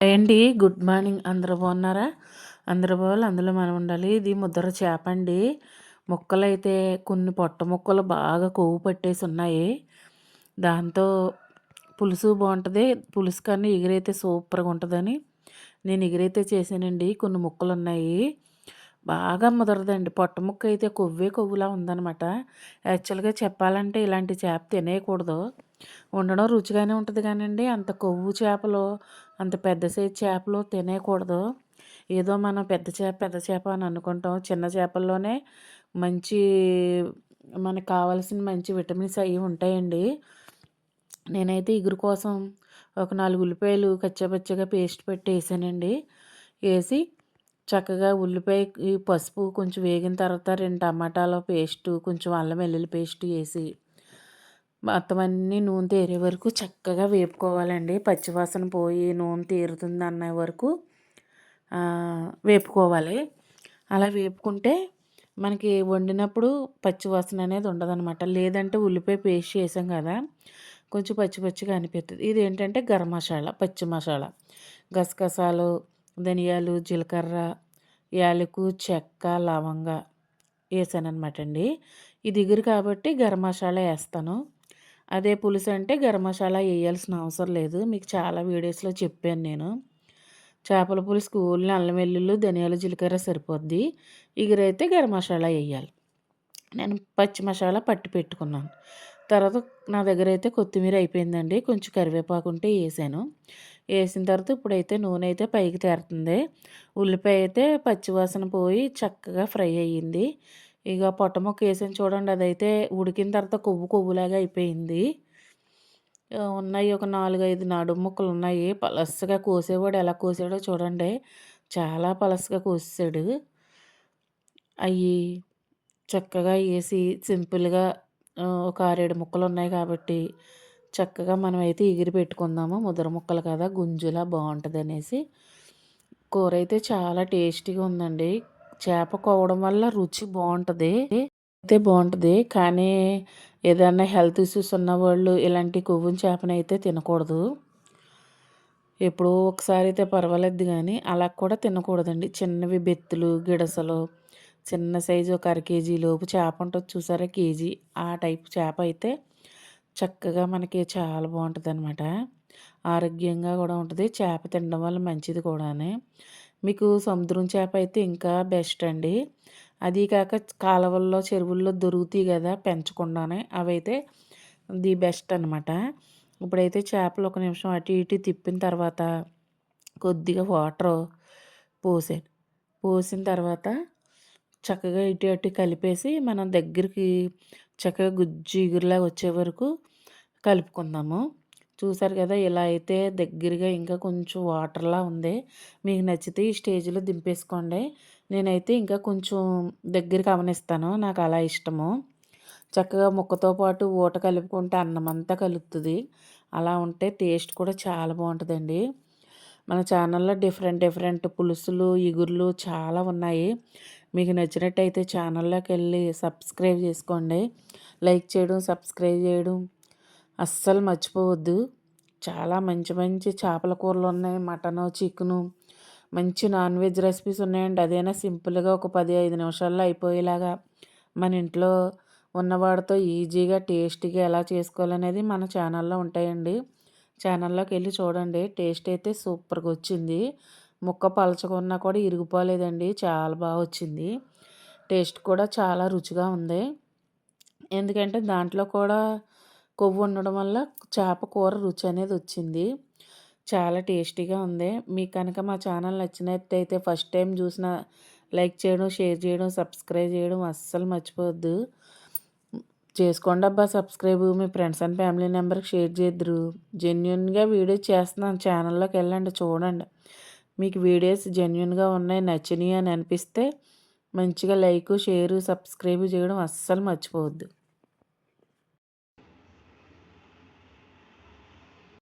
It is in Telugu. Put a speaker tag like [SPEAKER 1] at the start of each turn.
[SPEAKER 1] అండి గుడ్ మార్నింగ్. అందరూ బాగున్నారా? అందరూ బాగా అందులో మనం ఉండాలి. ఇది ముద్ర చేప అండి. ముక్కలు అయితే కొన్ని పొట్ట ముక్కలు బాగా కొవ్వు పట్టేసి ఉన్నాయి. దాంతో పులుసు బాగుంటుంది. పులుసు కానీ ఎగిరైతే సూపర్గా ఉంటుందని నేను ఎగిరైతే చేశానండి. కొన్ని ముక్కలు ఉన్నాయి. బాగా ముదరదండి. పొట్ట ముక్క అయితే కొవ్వే కొవ్వులా ఉందనమాట యాక్చువల్గా చెప్పాలంటే ఇలాంటి చేప తినేయకూడదు. ఉండడం రుచిగానే ఉంటుంది కానండి. అంత కొవ్వు చేపలు అంత పెద్ద సైజు చేపలు తినేయకూడదు ఏదో మనం పెద్ద చేప పెద్ద చేప అని అనుకుంటాం. చిన్న చేపల్లోనే మంచి మనకు కావాల్సిన మంచి విటమిన్స్ అవి ఉంటాయండి. నేనైతే ఇగురు కోసం ఒక నాలుగు ఉల్లిపాయలు కచ్చపచ్చగా పేస్ట్ పెట్టి వేసానండి. వేసి చక్కగా ఉల్లిపాయ పసుపు కొంచెం వేగిన తర్వాత రెండు టమాటాల పేస్ట్ కొంచెం అల్లం వెల్లుల్లి పేస్ట్ వేసి మొత్తం అన్నీ నూనె తేరే వరకు చక్కగా వేపుకోవాలండి. పచ్చివాసన పోయి నూనె తీరుతుంది అన్న వరకు వేపుకోవాలి. అలా వేపుకుంటే మనకి వండినప్పుడు పచ్చివాసన అనేది ఉండదనమాట లేదంటే ఉల్లిపాయ పేస్ట్ చేసాం కదా కొంచెం పచ్చి పచ్చిగా అనిపిస్తుంది ఇది ఏంటంటే గరం మసాలా పచ్చి మసాలా. గసగసాలు ధనియాలు జీలకర్ర యాలకు చెక్క లవంగ వేసాను అనమాట అండి. ఇది దిగురు కాబట్టి గరం మసాలా వేస్తాను. అదే పులుసు అంటే గరం మసాలా వేయాల్సిన అవసరం లేదు. మీకు చాలా వీడియోస్లో చెప్పాను నేను. చేపల పులుసు కూలిన అల్లం వెల్లుల్లి ధనియాలు జీలకర్ర సరిపోద్ది. ఇగురైతే గరం మసాలా వేయాలి. నేను పచ్చి మసాలా పట్టి పెట్టుకున్నాను. తర్వాత నా దగ్గర అయితే కొత్తిమీర అయిపోయిందండి. కొంచెం కరివేపాకు ఉంటే వేసాను. వేసిన తర్వాత ఇప్పుడైతే నూనె అయితే పైకి తేరుతుంది. ఉల్లిపాయ అయితే పచ్చివాసన పోయి చక్కగా ఫ్రై అయ్యింది. ఇక పొట్టమొక్క వేసాను చూడండి అదైతే ఉడికిన తర్వాత కొవ్వు కొవ్వులాగా అయిపోయింది. ఉన్నాయి ఒక నాలుగు ఐదు నాడు ముక్కలు ఉన్నాయి. పలసగా కోసేవాడు ఎలా కోసాడో చూడండి. చాలా పలసగా కోసాడు అవి చక్కగా వేసి సింపుల్గా ఒక ఆరేడు ముక్కలు ఉన్నాయి కాబట్టి చక్కగా మనం అయితే ఎగిరి పెట్టుకుందాము. ముద్ర ముక్కలు కదా గుంజులా బాగుంటుంది అనేసి కూర అయితే చాలా టేస్టీగా ఉందండి. చేప కోవడం వల్ల రుచి బాగుంటుంది అయితే బాగుంటుంది. కానీ ఏదైనా హెల్త్ ఇష్యూస్ ఉన్నవాళ్ళు ఇలాంటి కొవ్వుని చేపని అయితే తినకూడదు. ఎప్పుడో ఒకసారి అయితే పర్వాలేదు కానీ అలా కూడా తినకూడదండి. చిన్నవి బెత్తులు గిడసలు చిన్న సైజు ఒక అర కేజీ లోపు చేప ఉంటుంది చూసారా? కేజీ. ఆ టైప్ చేప అయితే చక్కగా మనకి చాలా బాగుంటుంది అనమాట ఆరోగ్యంగా కూడా ఉంటుంది. చేప తినడం వల్ల మంచిది కూడానే. మీకు సముద్రం చేప అయితే ఇంకా బెస్ట్ అండి. అది కాక కాలువల్లో చెరువుల్లో దొరుకుతాయి కదా పెంచకుండానే అవైతే ది బెస్ట్ అనమాట ఇప్పుడైతే చేపలు ఒక నిమిషం అటు ఇటు తిప్పిన తర్వాత కొద్దిగా వాటర్ పోసాను పోసిన తర్వాత చక్కగా ఇటు అటు కలిపేసి మనం దగ్గరికి చక్కగా గుజ్జు ఇగురులాగా వచ్చే వరకు కలుపుకుందాము. చూసారు కదా ఇలా అయితే దగ్గరగా ఇంకా కొంచెం వాటర్లా ఉంది. మీకు నచ్చితే ఈ స్టేజ్లో దింపేసుకోండి. నేనైతే ఇంకా కొంచెం దగ్గర గమనిస్తాను నాకు అలా ఇష్టము. చక్కగా ముక్కతో పాటు ఊట కలుపుకుంటే అన్నం అంతా కలుపుతుంది అలా ఉంటే టేస్ట్ కూడా చాలా బాగుంటుందండి. మన ఛానల్లో డిఫరెంట్ డిఫరెంట్ పులుసులు ఇగుర్లు చాలా ఉన్నాయి. మీకు నచ్చినట్టయితే ఛానల్లోకి వెళ్ళి సబ్స్క్రైబ్ చేసుకోండి. లైక్ చేయడం సబ్స్క్రైబ్ చేయడం. అస్సలు మర్చిపోవద్దు. చాలా మంచి మంచి చేపల కూరలు ఉన్నాయి. మటను చికెను మంచి నాన్ వెజ్ రెసిపీస్ ఉన్నాయండి. అదైనా సింపుల్గా ఒక పది ఐదు నిమిషాల్లో అయిపోయేలాగా మన ఇంట్లో ఉన్నవాడితో ఈజీగా టేస్టీగా ఎలా చేసుకోవాలనేది మన ఛానల్లో ఉంటాయండి. ఛానల్లోకి వెళ్ళి చూడండి. టేస్ట్ అయితే సూపర్గా వచ్చింది. ముక్క పలచకున్నా కూడా ఇరిగిపోలేదండి. చాలా బాగా వచ్చింది. టేస్ట్ కూడా చాలా రుచిగా ఉంది. ఎందుకంటే దాంట్లో కూడా కొవ్వు ఉండడం వల్ల చేప కూర రుచి అనేది వచ్చింది. చాలా టేస్టీగా ఉంది. మీకు కనుక మా ఛానల్ నచ్చినట్టయితే ఫస్ట్ టైం చూసిన లైక్ చేయడం షేర్ చేయడం సబ్స్క్రైబ్ చేయడం అస్సలు మర్చిపోవద్దు. చేసుకోండి అబ్బా సబ్స్క్రైబ్. మీ ఫ్రెండ్స్ అండ్ ఫ్యామిలీ మెంబర్కి షేర్ చేద్దరు. జెన్యున్గా వీడియో చేస్తున్నాను. ఛానల్లోకి వెళ్ళండి చూడండి. మీకు వీడియోస్ జెన్యున్గా ఉన్నాయి నచ్చినాయి అని అనిపిస్తే మంచిగా లైక్ షేరు సబ్స్క్రైబ్ చేయడం అస్సలు మర్చిపోవద్దు.